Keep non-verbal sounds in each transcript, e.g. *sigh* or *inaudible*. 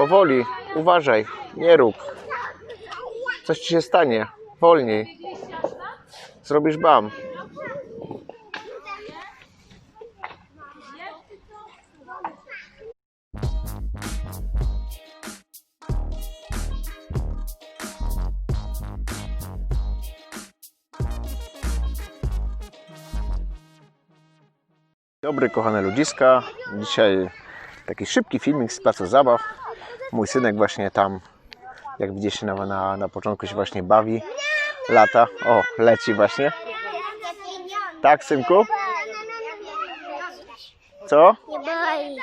Powoli, uważaj, nie rób. Coś ci się stanie. Wolniej. Zrobisz bam. Dobry, kochane ludziska. Dzisiaj taki szybki filmik z placu zabaw. Mój synek właśnie tam, jak widzicie na, na, na początku się właśnie bawi. Lata. O, leci właśnie. Tak, synku? Co? Nie boi.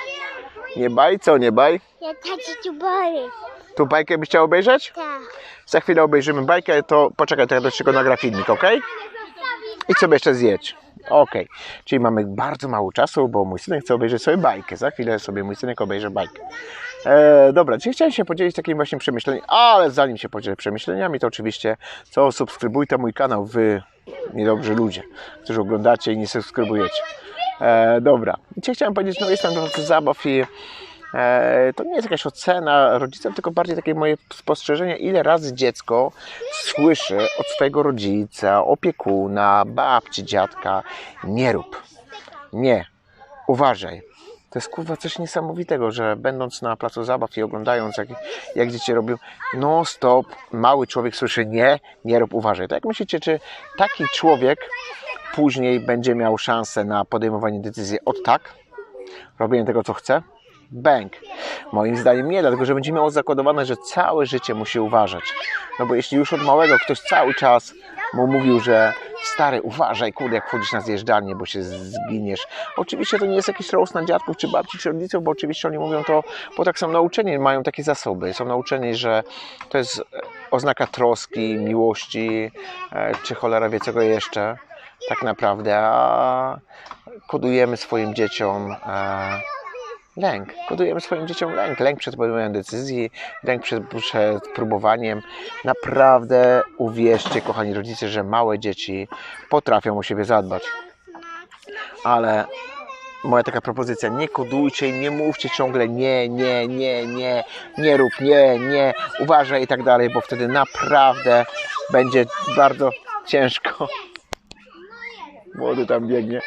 Nie baj? Co nie baj? Ja taci tu boi. Tu bajkę byś chciał obejrzeć? Tak. Za chwilę obejrzymy bajkę, to poczekaj, to ja do czego nagra filmik, ok? I sobie jeszcze zjedź. Ok, czyli mamy bardzo mało czasu, bo mój synek chce obejrzeć sobie bajkę. Za chwilę sobie mój synek obejrzy bajkę. E, dobra, dzisiaj chciałem się podzielić takim właśnie przemyśleniem, ale zanim się podzielę przemyśleniami, to oczywiście co subskrybujcie mój kanał, wy niedobrzy ludzie, którzy oglądacie i nie subskrybujecie. E, dobra, dzisiaj chciałem powiedzieć, no jestem do zabaw i E, to nie jest jakaś ocena rodziców, tylko bardziej takie moje spostrzeżenie, ile razy dziecko słyszy od swojego rodzica, opiekuna, babci, dziadka, nie rób, nie, uważaj. To jest kurwa coś niesamowitego, że będąc na placu zabaw i oglądając jak, jak dzieci robią non stop, mały człowiek słyszy nie, nie rób, uważaj. To jak myślicie, czy taki człowiek później będzie miał szansę na podejmowanie decyzji od tak, robienie tego co chce? Bęk. Moim zdaniem nie, dlatego że będzie miało zakładowane, że całe życie musi uważać. No bo jeśli już od małego ktoś cały czas mu mówił, że stary, uważaj, kurde, jak wchodzisz na zjeżdżalnię, bo się zginiesz. Oczywiście to nie jest jakiś roast na dziadków, czy babci, czy rodziców, bo oczywiście oni mówią to, bo tak są nauczeni, mają takie zasoby. Są nauczeni, że to jest oznaka troski, miłości, e, czy cholera wie czego jeszcze tak naprawdę, a kodujemy swoim dzieciom e, lęk. Kodujemy swoim dzieciom lęk. Lęk przed podejmowaniem decyzji, lęk przed, przed próbowaniem. Naprawdę uwierzcie, kochani rodzice, że małe dzieci potrafią o siebie zadbać. Ale moja taka propozycja, nie kodujcie i nie mówcie ciągle nie, nie, nie, nie, nie rób, nie, nie, uważaj i tak dalej, bo wtedy naprawdę będzie bardzo ciężko. Młody tam biegnie.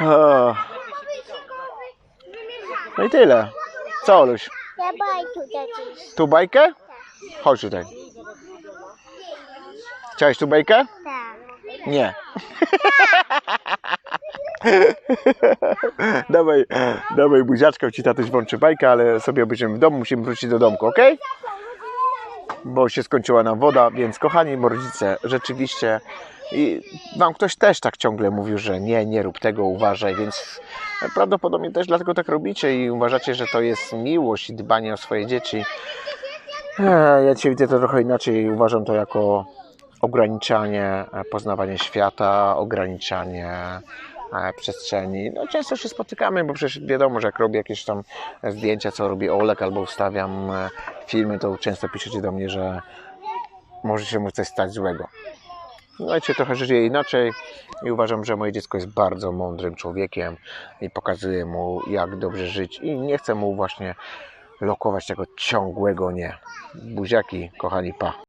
O. No i tyle. Co, Oluś? Ja tu bajkę? Chodź tutaj. Chciałeś tu bajkę? Tak. Nie. *laughs* dawaj, dawaj buziaczkę, ci tatuś włączy bajkę, ale sobie obejrzymy w domu, musimy wrócić do domku, ok? Bo się skończyła nam woda, więc kochani rodzice, rzeczywiście i wam ktoś też tak ciągle mówił, że nie, nie rób tego, uważaj, więc prawdopodobnie też dlatego tak robicie i uważacie, że to jest miłość i dbanie o swoje dzieci. Eee, Ja dzisiaj widzę to trochę inaczej. Uważam to jako ograniczanie e, poznawania świata, ograniczanie e, przestrzeni. No, często się spotykamy, bo przecież wiadomo, że jak robię jakieś tam zdjęcia, co robi Olek, albo wstawiam e, filmy, to często piszecie do mnie, że może się mu coś stać złego. No ja trochę żyję inaczej i uważam, że moje dziecko jest bardzo mądrym człowiekiem i pokazuję mu, jak dobrze żyć i nie chcę mu właśnie lokować tego ciągłego nie. Buziaki, kochani, pa.